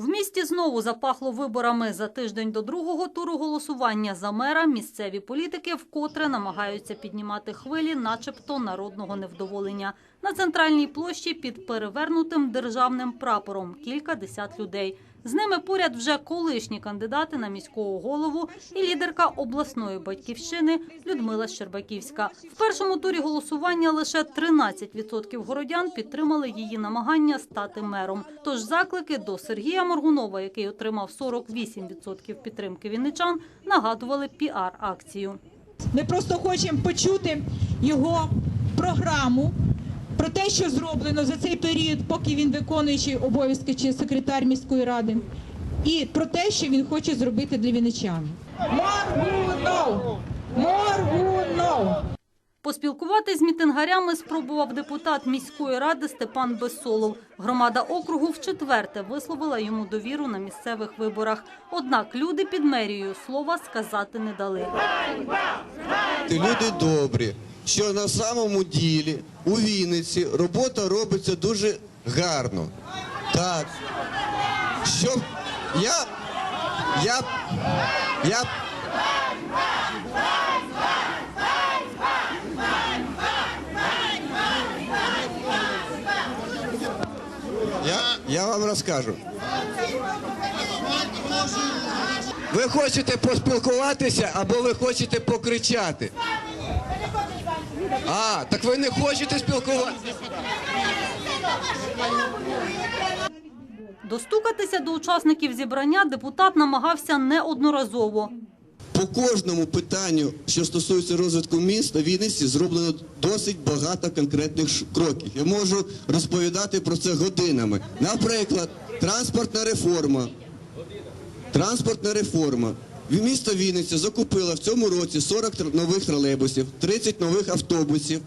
В місті знову запахло виборами. За тиждень до другого туру голосування за мера місцеві політики вкотре намагаються піднімати хвилі, начебто народного невдоволення. На центральній площі під перевернутим державним прапором кілька десят людей. З ними поряд вже колишні кандидати на міського голову і лідерка обласної батьківщини Людмила Щербаківська. В першому турі голосування лише 13% городян підтримали її намагання стати мером. Тож заклики до Сергія Моргунова, який отримав 48% підтримки вінничан, нагадували піар-акцію. Ми просто хочемо почути його програму про те, що зроблено за цей період, поки він виконуючий обов'язки чи секретар міської ради, і про те, що він хоче зробити для вінничан. Моргунов! Моргунов! Поспілкуватись з мітингарями спробував депутат міської ради Степан Безсолов. Громада округу вчетверте висловила йому довіру на місцевих виборах. Однак люди під мерією слова сказати не дали. Ти люди добрі, що на самому ділі у Вінниці робота робиться дуже гарно. Так. Щоб я. Я. Я. Я, я вам розкажу. Ви хочете поспілкуватися або ви хочете покричати? А, так ви не хочете спілкуватися? Достукатися до учасників зібрання депутат намагався неодноразово. По кожному питанню, що стосується розвитку міста, Вінниці зроблено досить багато конкретних кроків. Я можу розповідати про це годинами. Наприклад, транспортна реформа. Транспортна реформа. В Місто Вінниця закупила в цьому році 40 нових тролейбусів, 30 нових автобусів.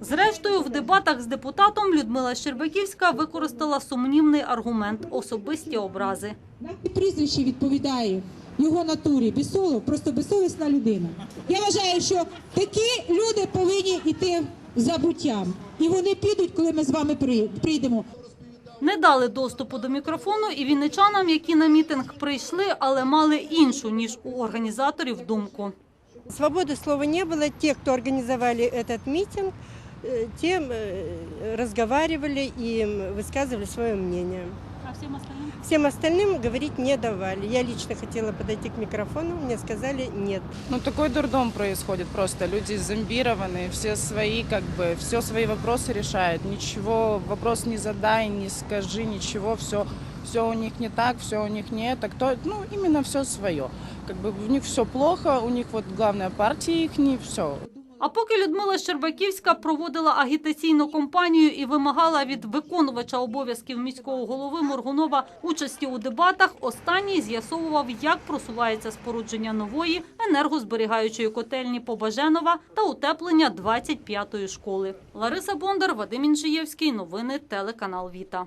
Зрештою, в дебатах з депутатом Людмила Щербаківська використала сумнівний аргумент – особисті образи. Навіть прізвище відповідає його натурі. Бісолов просто безсовісна людина. Я вважаю, що такі люди повинні йти забуттям. І вони підуть, коли ми з вами прийдемо Не дали доступу до мікрофону і вінничанам, які на мітинг прийшли, але мали іншу, ніж у організаторів думку. Свободы слова не было. Те, кто организовали этот митинг, э, те э, разговаривали и м, высказывали свое мнение. А всім остальним? Всем остальным говорить не давали. Я лично хотела подойти к микрофону, мне сказали нет. Ну, такой дурдом происходит просто. Люди зомбированы, все свои, как бы, все свои вопросы решают. Ничего, вопрос не задай, не скажи, ничего, все, все у них не так, все у них не это. Кто, ну, именно все свое. Как бы у них все плохо, у них вот главная партия их не все. А поки Людмила Щербаківська проводила агітаційну кампанію і вимагала від виконувача обов'язків міського голови Моргунова участі у дебатах, останній з'ясовував, як просувається спорудження нової енергозберігаючої котельні Побаженова та утеплення 25-ї школи. Лариса Бондар, Вадим Інжиєвський. Новини телеканал Віта.